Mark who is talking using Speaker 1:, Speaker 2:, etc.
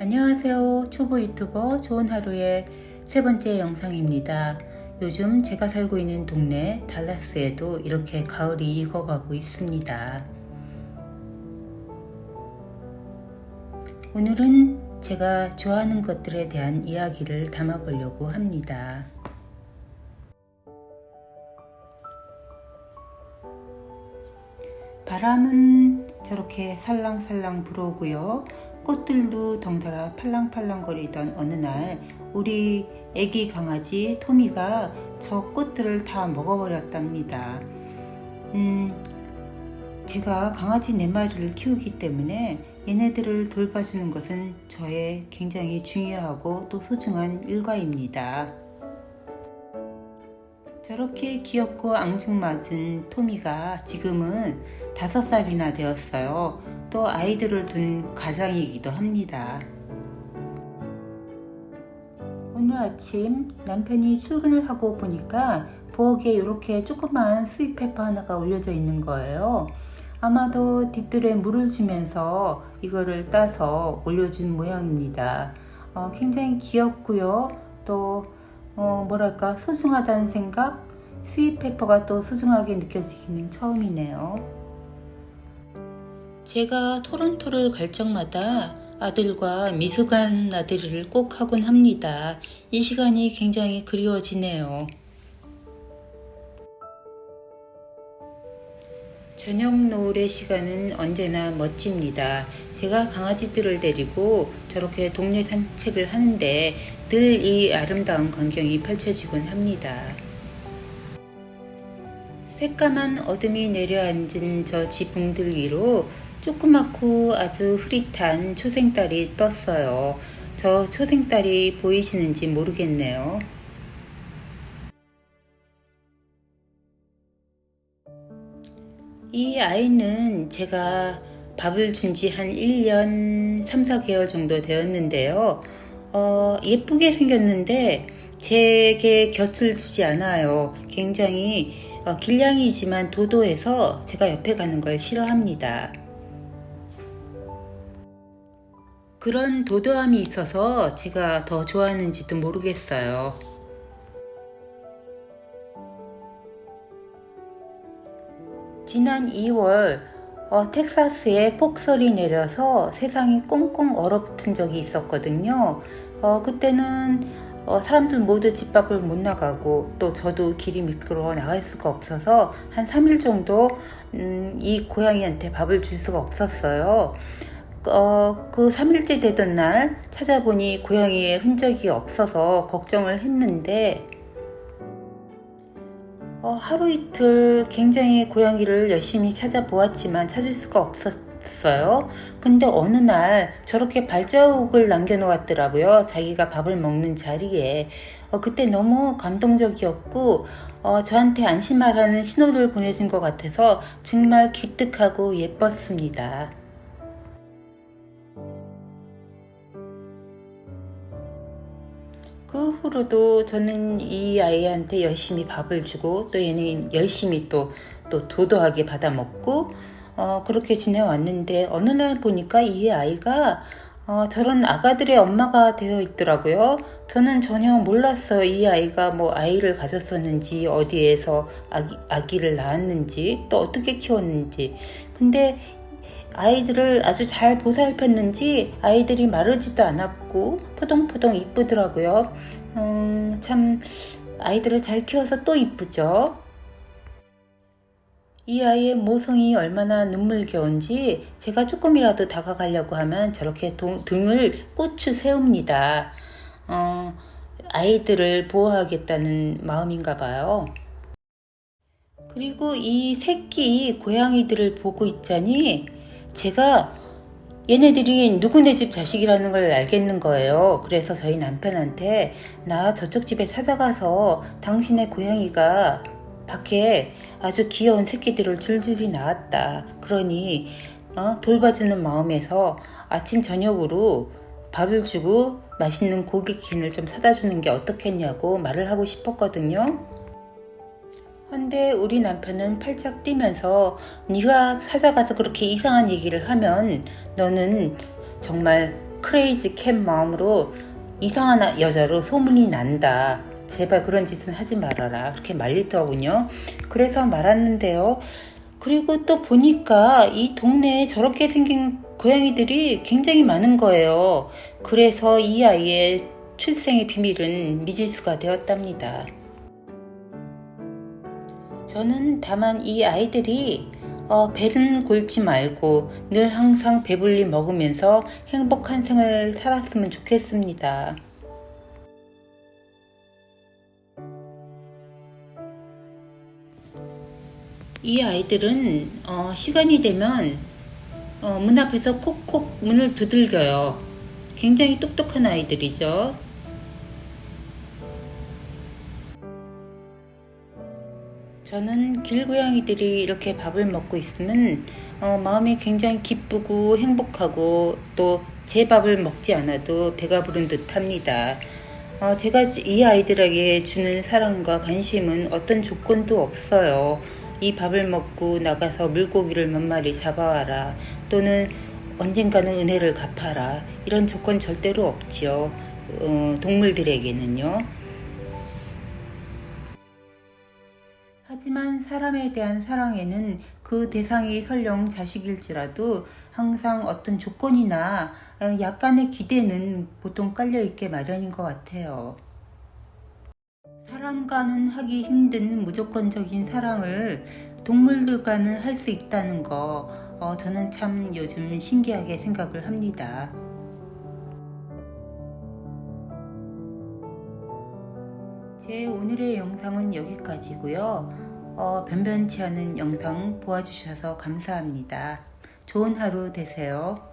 Speaker 1: 안녕하세요. 초보 유튜버 좋은 하루의 세 번째 영상입니다. 요즘 제가 살고 있는 동네 달라스에도 이렇게 가을이 익어가고 있습니다. 오늘은 제가 좋아하는 것들에 대한 이야기를 담아보려고 합니다. 바람은 저렇게 살랑살랑 불어오고요. 꽃들도 덩달아 팔랑팔랑거리던 어느 날 우리 애기 강아지 토미가 저 꽃들을 다 먹어버렸답니다. 음, 제가 강아지 네 마리를 키우기 때문에 얘네들을 돌봐주는 것은 저의 굉장히 중요하고 또 소중한 일과입니다. 저렇게 귀엽고 앙증맞은 토미가 지금은 다섯 살이나 되었어요. 또 아이들을 둔 가장이기도 합니다. 오늘 아침 남편이 출근을 하고 보니까 부엌에 이렇게 조그만 스윗페퍼 하나가 올려져 있는 거예요. 아마도 뒤뜰에 물을 주면서 이거를 따서 올려준 모양입니다. 어, 굉장히 귀엽고요. 또 어, 뭐랄까 소중하다는 생각, 스윗페퍼가 또 소중하게 느껴지기는 처음이네요. 제가 토론토를 갈 적마다 아들과 미술관 나들이를 꼭 하곤 합니다. 이 시간이 굉장히 그리워지네요. 저녁 노을의 시간은 언제나 멋집니다. 제가 강아지들을 데리고 저렇게 동네 산책을 하는데 늘 이 아름다운 광경이 펼쳐지곤 합니다. 새까만 어둠이 내려앉은 저 지붕들 위로 조그맣고 아주 흐릿한 초생달이 떴어요. 저 초생달이 보이시는지 모르겠네요. 이 아이는 제가 밥을 준 지 한 1년 3, 4개월 정도 되었는데요. 어, 예쁘게 생겼는데 제게 곁을 두지 않아요. 굉장히 어, 길냥이지만 도도해서 제가 옆에 가는 걸 싫어합니다. 그런 도도함이 있어서 제가 더 좋아하는지도 모르겠어요. 지난 2월 어, 텍사스에 폭설이 내려서 세상이 꽁꽁 얼어붙은 적이 있었거든요. 어, 그때는 어, 사람들 모두 집 밖을 못 나가고 또 저도 길이 미끄러워 나갈 수가 없어서 한 3일 정도 음, 이 고양이한테 밥을 줄 수가 없었어요. 어, 그 3일째 되던 날 찾아보니 고양이의 흔적이 없어서 걱정을 했는데 어, 하루 이틀 굉장히 고양이를 열심히 찾아보았지만 찾을 수가 없었어요. 근데 어느 날 저렇게 발자국을 남겨놓았더라고요. 자기가 밥을 먹는 자리에. 어, 그때 너무 감동적이었고, 어, 저한테 안심하라는 신호를 보내준 것 같아서 정말 기특하고 예뻤습니다. 그 후로도 저는 이 아이한테 열심히 밥을 주고 또 얘는 열심히 또, 또 도도하게 받아 먹고 어, 그렇게 지내왔는데 어느 날 보니까 이 아이가 어, 저런 아가들의 엄마가 되어 있더라고요. 저는 전혀 몰랐어요. 이 아이가 뭐 아이를 가졌었는지, 어디에서 아기, 아기를 낳았는지, 또 어떻게 키웠는지. 근데 아이들을 아주 잘 보살폈는지 아이들이 마르지도 않았고 포동포동 이쁘더라고요. 음, 참 아이들을 잘 키워서 또 이쁘죠. 이 아이의 모성이 얼마나 눈물겨운지 제가 조금이라도 다가가려고 하면 저렇게 동, 등을 꼬추 세웁니다. 어, 아이들을 보호하겠다는 마음인가 봐요. 그리고 이 새끼 고양이들을 보고 있자니 제가 얘네들이 누구네 집 자식이라는 걸 알겠는 거예요. 그래서 저희 남편한테 나 저쪽 집에 찾아가서 당신의 고양이가 밖에 아주 귀여운 새끼들을 줄줄이 낳았다. 그러니 어, 돌봐주는 마음에서 아침 저녁으로 밥을 주고 맛있는 고기킨을 좀 사다 주는 게 어떻겠냐고 말을 하고 싶었거든요. 근데 우리 남편은 팔짝 뛰면서 네가 찾아가서 그렇게 이상한 얘기를 하면 너는 정말 크레이지 캣 마음으로 이상한 여자로 소문이 난다. 제발 그런 짓은 하지 말아라. 그렇게 말리더군요. 그래서 말았는데요. 그리고 또 보니까 이 동네에 저렇게 생긴 고양이들이 굉장히 많은 거예요. 그래서 이 아이의 출생의 비밀은 미지수가 되었답니다. 저는 다만 이 아이들이 어, 배는 골지 말고 늘 항상 배불리 먹으면서 행복한 생을 살았으면 좋겠습니다. 이 아이들은 어, 시간이 되면 어, 문 앞에서 콕콕 문을 두들겨요. 굉장히 똑똑한 아이들이죠. 저는 길고양이들이 이렇게 밥을 먹고 있으면 어, 마음이 굉장히 기쁘고 행복하고 또 제 밥을 먹지 않아도 배가 부른 듯 합니다. 어, 제가 이 아이들에게 주는 사랑과 관심은 어떤 조건도 없어요. 이 밥을 먹고 나가서 물고기를 몇 마리 잡아와라. 또는 언젠가는 은혜를 갚아라. 이런 조건 절대로 없지요. 어, 동물들에게는요. 하지만 사람에 대한 사랑에는 그 대상이 설령 자식일지라도 항상 어떤 조건이나 어, 약간의 기대는 보통 깔려 있게 마련인 것 같아요. 사람과는 하기 힘든 무조건적인 사랑을 동물들과는 할 수 있다는 거, 어, 저는 참 요즘 신기하게 생각을 합니다. 제 오늘의 영상은 여기까지고요. 어, 변변치 않은 영상 보아주셔서 감사합니다. 좋은 하루 되세요.